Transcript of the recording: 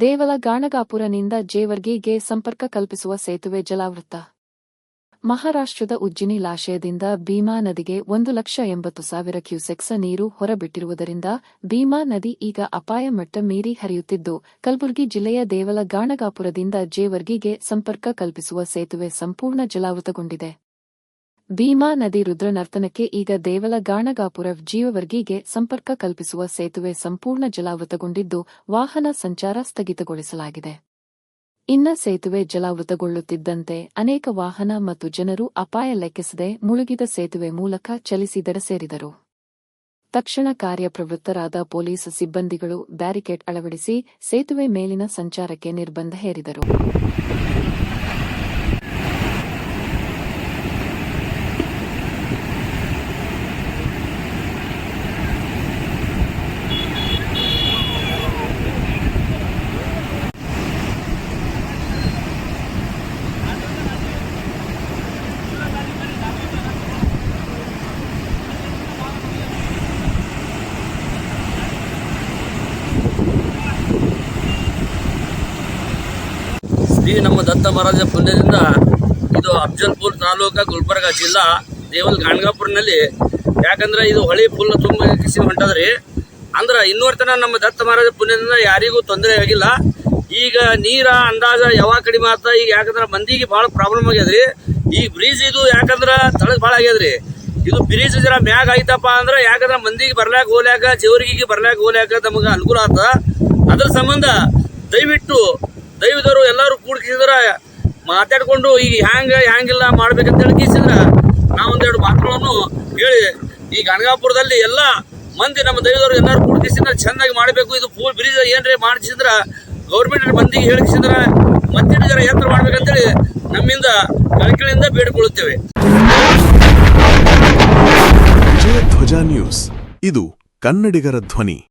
ದೇವಲ ಗಾಣಗಾಪುರನಿಂದ ಜೇವರ್ಗಿಗೆ ಸಂಪರ್ಕ ಕಲ್ಪಿಸುವ ಸೇತುವೆ ಜಲಾವೃತ. ಮಹಾರಾಷ್ಟ್ರದ ಉಜ್ಜಿನಿ ಲಾಶಯದಿಂದ ಭೀಮಾ ನದಿಗೆ ಒಂದು ಲಕ್ಷ ಎಂಬತ್ತು ಸಾವಿರ ಕ್ಯೂಸೆಕ್ಸ ನೀರು ಹೊರಬಿಟ್ಟಿರುವುದರಿಂದ ಭೀಮಾ ನದಿ ಈಗ ಅಪಾಯ ಮಟ್ಟ ಮೀರಿ ಹರಿಯುತ್ತಿದ್ದು, ಕಲಬುರಗಿ ಜಿಲ್ಲೆಯ ದೇವಲ ಗಾಣಗಾಪುರದಿಂದ ಜೇವರ್ಗಿಗೆ ಸಂಪರ್ಕ ಕಲ್ಪಿಸುವ ಸೇತುವೆ ಸಂಪೂರ್ಣ ಜಲಾವೃತಗೊಂಡಿದೆ. ಭೀಮಾ ನದಿ ರುದ್ರನರ್ತನಕ್ಕೆ ಈಗ ದೇವಲ ಗಾಣಗಾಪುರ ಜೀವವರ್ಗಿಗೆ ಸಂಪರ್ಕ ಕಲ್ಪಿಸುವ ಸೇತುವೆ ಸಂಪೂರ್ಣ ಜಲಾವೃತಗೊಂಡಿದ್ದು ವಾಹನ ಸಂಚಾರ ಸ್ಥಗಿತಗೊಳಿಸಲಾಗಿದೆ. ಇನ್ನ ಸೇತುವೆ ಜಲಾವೃತಗೊಳ್ಳುತ್ತಿದ್ದಂತೆ ಅನೇಕ ವಾಹನ ಮತ್ತು ಜನರು ಅಪಾಯ ಲೆಕ್ಕಿಸದೆ ಮುಳುಗಿದ ಸೇತುವೆ ಮೂಲಕ ಚಲಿಸಿದರ ಸೇರಿದರು. ತಕ್ಷಣ ಕಾರ್ಯಪ್ರವೃತ್ತರಾದ ಪೊಲೀಸ್ ಸಿಬ್ಬಂದಿಗಳು ಬ್ಯಾರಿಕೇಡ್ ಅಳವಡಿಸಿ ಸೇತುವೆ ಮೇಲಿನ ಸಂಚಾರಕ್ಕೆ ನಿರ್ಬಂಧ ಹೇರಿದರು. ಶ್ರೀ ನಮ್ಮ ದತ್ತ ಮಹಾರಾಜ ಪುಣ್ಯದಿಂದ ಇದು ಅಫ್ಜಲ್ಪುರ್ ತಾಲೂಕ ಗುಲ್ಬರ್ಗ ಜಿಲ್ಲಾ ದೇವಲ್ ಗಾಣಗಾಪುರ್ನಲ್ಲಿ. ಯಾಕಂದ್ರೆ ಇದು ಹೊಳಿ ಫುಲ್ ತುಂಬ ಕಿಸಿ ಹೊಂಟದ್ರಿ. ಅಂದ್ರೆ ಇನ್ನೂರ್ತನ ನಮ್ಮ ದತ್ತ ಮಹಾರಾಜ ಪುಣ್ಯದಿಂದ ಯಾರಿಗೂ ತೊಂದರೆ ಆಗಿಲ್ಲ. ಈಗ ನೀರ ಅಂದಾಜ ಯಾವಾಗ ಕಡಿಮೆ ಆತ ಈಗ ಯಾಕಂದ್ರೆ ಮಂದಿಗೆ ಭಾಳ ಪ್ರಾಬ್ಲಮ್ ಆಗ್ಯದ್ರಿ. ಈ ಬ್ರಿಜ್ ಇದು ಯಾಕಂದ್ರೆ ತಳಗ್ ಭಾಳ ಆಗ್ಯದ್ರಿ. ಇದು ಬ್ರಿಜ್ ಜರ ಮ್ಯಾಗ ಆಯ್ತಪ್ಪ ಅಂದ್ರೆ ಯಾಕಂದ್ರೆ ಮಂದಿಗೆ ಬರ್ಲಾಕ ಹೋಲ್ಯಾಕ ಜೇವರಿಗೆ ಬರ್ಲಾಕ ಹೋಗ್ಲಾಕ ನಮಗೆ ಅನುಕೂಲ ಆತ ಅದ್ರ ಸಂಬಂಧ ದಯವಿಟ್ಟು ದೈವದವರು ಎಲ್ಲರೂ ಕೂಡ್ಕಿಸಿದ್ರ ಮಾತಾಡ್ಕೊಂಡು ಈಗ ಹ್ಯಾಂಗೆ, ಹ್ಯಾಂಗಿಲ್ಲ ಮಾಡ್ಬೇಕಂತ ಹೇಳಿ ಕಿಸಿದ್ರ ನಾವೊಂದೆರಡು ಮಾತುಗಳನ್ನು ಹೇಳಿ, ಈ ಗಣಗಾಪುರದಲ್ಲಿ ಎಲ್ಲ ಮಂದಿ ನಮ್ಮ ದೈವದವರು ಎಲ್ಲರೂ ಕೂಡ್ಕಿಸಿದ್ರ ಚೆನ್ನಾಗಿ ಮಾಡಬೇಕು. ಇದು ಫುಲ್ ಬ್ರಿಜ್ ಏನ್ರಿ ಮಾಡಿಸಿದ್ರ ಗೌರ್ಮೆಂಟ್ ಮಂದಿಗೆ ಹೇಳಿಸಿದ್ರ ಮತ್ತಿಟ್ಟು ಎತ್ತರ ಯಂತ್ರ ಮಾಡ್ಬೇಕಂತೇಳಿ ನಮ್ಮಿಂದ ಕಳಕಳಿಯಿಂದ ಬೇಡಿಕೊಳ್ಳುತ್ತೇವೆ. ಧ್ವಜ ನ್ಯೂಸ್. ಇದು ಕನ್ನಡಿಗರ ಧ್ವನಿ.